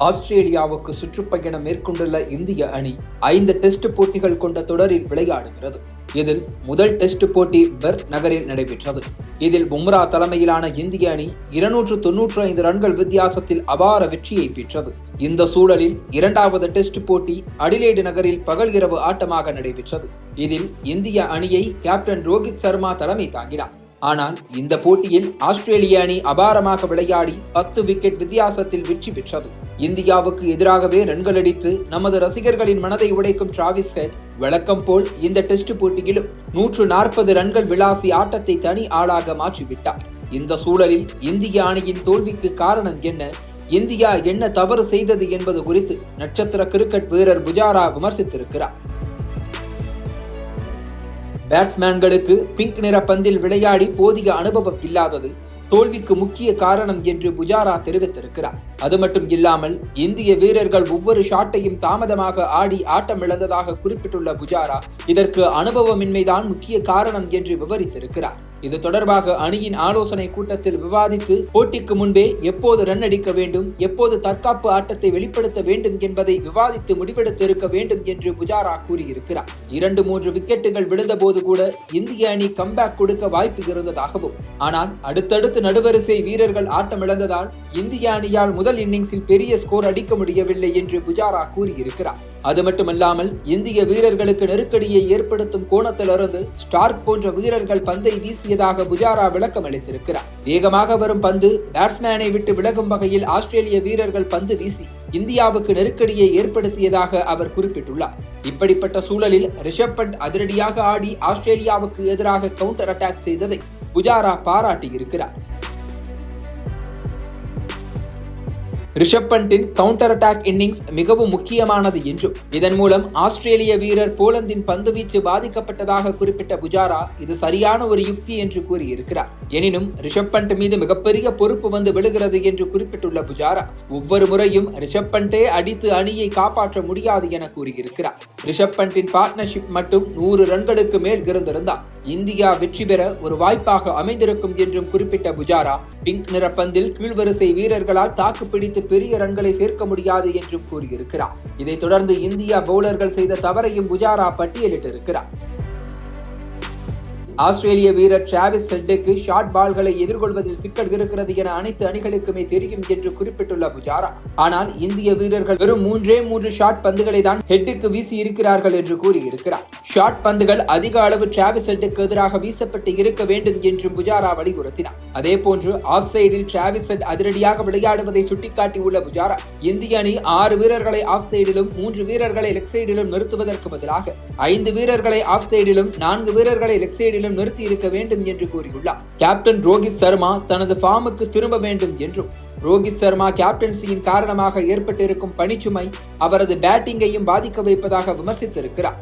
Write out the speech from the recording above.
ஆஸ்திரேலியாவுக்கு சுற்றுப்பயணம் மேற்கொண்டுள்ள இந்திய அணி ஐந்து டெஸ்ட் போட்டிகள் கொண்ட தொடரில் விளையாடுகிறது. இதில் முதல் டெஸ்ட் போட்டி பெர்த் நகரில் நடைபெற்றது. இதில் பும்ரா தலைமையிலான இந்திய அணி இருநூற்று தொன்னூற்று ஐந்து ரன்கள் வித்தியாசத்தில் அபார வெற்றியை பெற்றது. இந்த சூழலில் இரண்டாவது டெஸ்ட் போட்டி அடிலேடு நகரில் பகல் இரவு ஆட்டமாக நடைபெற்றது. இதில் இந்திய அணியை கேப்டன் ரோஹித் சர்மா தலைமை தாங்கினார். ஆனால் இந்த போட்டியில் ஆஸ்திரேலிய அணி அபாரமாக விளையாடி பத்து விக்கெட் வித்தியாசத்தில் வெற்றி பெற்றது. இந்தியாவுக்கு எதிராகவே ரன்கள் அடித்து நமது ரசிகர்களின் மனதை உடைக்கும் டிராவிஸ் ஹெட் வழக்கம் போல் இந்த டெஸ்ட் போட்டியிலும் நூற்று நாற்பது ரன்கள் விளாசி ஆட்டத்தை தனி ஆளாக மாற்றிவிட்டார். இந்த சூழலில் இந்திய அணியின் தோல்விக்கு காரணம் என்ன? இந்தியா என்ன தவறு செய்தது என்பது குறித்து நட்சத்திர கிரிக்கெட் வீரர் புஜாரா விமர்சித்திருக்கிறார். பேட்ஸ்மேன்களுக்கு பிங்க் நிற பந்தில் விளையாடி போதிய அனுபவம் இல்லாதது தோல்விக்கு முக்கிய காரணம் என்று புஜாரா தெரிவித்திருக்கிறார். அது மட்டும் இல்லாமல் இந்திய வீரர்கள் ஒவ்வொரு ஷாட்டையும் தாமதமாக ஆடி ஆட்டம் இழந்ததாக குறிப்பிட்டுள்ள புஜாரா இதற்கு அனுபவமின்மைதான் முக்கிய காரணம் என்று விவரித்திருக்கிறார். இது தொடர்பாக அணியின் ஆலோசனை கூட்டத்தில் விவாதித்து போட்டிக்கு முன்பே எப்போது ரன் அடிக்க வேண்டும் எப்போது தற்காப்பு ஆட்டத்தை வெளிப்படுத்த வேண்டும் என்பதை விவாதித்து முடிவெடுத்திருக்க வேண்டும் என்று புஜாரா கூறியிருக்கிறார். இரண்டு மூன்று விக்கெட்டுகள் விழுந்தபோது கூட இந்திய அணி கம்பேக் கொடுக்க வாய்ப்பு இருந்ததாகவும் ஆனால் அடுத்தடுத்து நடுவரிசை வீரர்கள் ஆட்டமிழந்ததால் இந்திய அணியால் முதல் இன்னிங்ஸில் பெரிய ஸ்கோர் அடிக்க முடியவில்லை என்று புஜாரா கூறியிருக்கிறார். அது மட்டுமல்லாமல் இந்திய வீரர்களுக்கு நெருக்கடியை ஏற்படுத்தும் கோணத்திலிருந்து ஸ்டார்க் போன்ற வீரர்கள் பந்தை வீசியதாக புஜாரா விளக்கம் அளித்திருக்கிறார். வேகமாக வரும் பந்து பேட்ஸ்மேனை விட்டு விலகும் வகையில் ஆஸ்திரேலிய வீரர்கள் பந்து வீசி இந்தியாவுக்கு நெருக்கடியை ஏற்படுத்தியதாக அவர் குறிப்பிட்டுள்ளார். இப்படிப்பட்ட சூழலில் ரிஷப் பண்ட் அதிரடியாக ஆடி ஆஸ்திரேலியாவுக்கு எதிராக கவுண்டர் அட்டாக் செய்ததை புஜாரா பாராட்டியிருக்கிறார். ரிஷப் பண்டின் கவுண்டர் அட்டாக் இன்னிங்ஸ் மிகவும் முக்கியமானது என்றும் இதன் மூலம் ஆஸ்திரேலிய வீரர் போலந்தின் பந்துவீச்சு பாதிக்கப்பட்டதாக குறிப்பிட்ட புஜாரா இது சரியான ஒரு யுக்தி என்று கூறியிருக்கிறார். எனினும் ரிஷப் பண்ட் மீது மிகப்பெரிய பொறுப்பு வந்து விழுகிறது என்று குறிப்பிட்டுள்ள புஜாரா ஒவ்வொரு முறையும் ரிஷப் பண்டே அடித்து அணியை காப்பாற்ற முடியாது என கூறியிருக்கிறார். ரிஷப் பண்டின் பார்ட்னர்ஷிப் மட்டும் நூறு ரன்களுக்கு மேல் இருந்திருந்தார் இந்தியா வெற்றி பெற ஒரு வாய்ப்பாக அமைந்திருக்கும் என்றும் குறிப்பிட்ட புஜாரா பிங்க் நிறப்பந்தில் கீழ்வரிசை வீரர்களால் தாக்குப்பிடித்து பெரிய ரன்களை சேர்க்க முடியாது என்றும் கூறியிருக்கிறார். இதைத் தொடர்ந்து இந்தியா பவுலர்கள் செய்த தவறையும் புஜாரா பட்டியலிட்டிருக்கிறார். ஆஸ்திரேலிய வீரர் டிராவிஸ் ஹெட்டுக்கு ஷார்ட் பால்களை எதிர்கொள்வதில் சிக்கல் இருக்கிறது என அனைத்து அணிகளுக்குமே தெரியும் என்று குறிப்பிட்டுள்ள புஜாரா ஆனால் இந்திய வீரர்கள் வெறும் மூன்றே மூன்று ஷார்ட் பந்துகளை தான் ஹெட்டுக்கு வீசி இருக்கிறார்கள் என்று கூறியிருக்கிறார். ஷார்ட் பந்துகள் அதிக அளவு டிராவிஸ் ஹெட்டுக்கு எதிராக வீசப்பட்டு இருக்க வேண்டும் என்றும் புஜாரா வலியுறுத்தினார். அதே போன்று ஆஃப் சைடில் டிராவிஸ் ஹெட் அதிரடியாக விளையாடுவதை சுட்டிக்காட்டியுள்ள புஜாரா இந்திய அணி ஆறு வீரர்களை ஆஃப் சைடிலும் மூன்று வீரர்களை லெக் சைடிலும் நிறுத்துவதற்கு பதிலாக ஐந்து வீரர்களை ஆஃப் சைடிலும் நான்கு வீரர்களை லெக் சைடிலும் நிறுத்தி இருக்க வேண்டும் என்று கூறியுள்ளார். கேப்டன் ரோஹித் சர்மா தனது ஃபார்முக்கு திரும்ப வேண்டும் என்றும் ரோஹித் சர்மா கேப்டன்சியின் காரணமாக ஏற்பட்டிருக்கும் பணிச்சுமை அவரது பேட்டிங்கையும் பாதிக்க வைப்பதாக விமர்சித்திருக்கிறார்.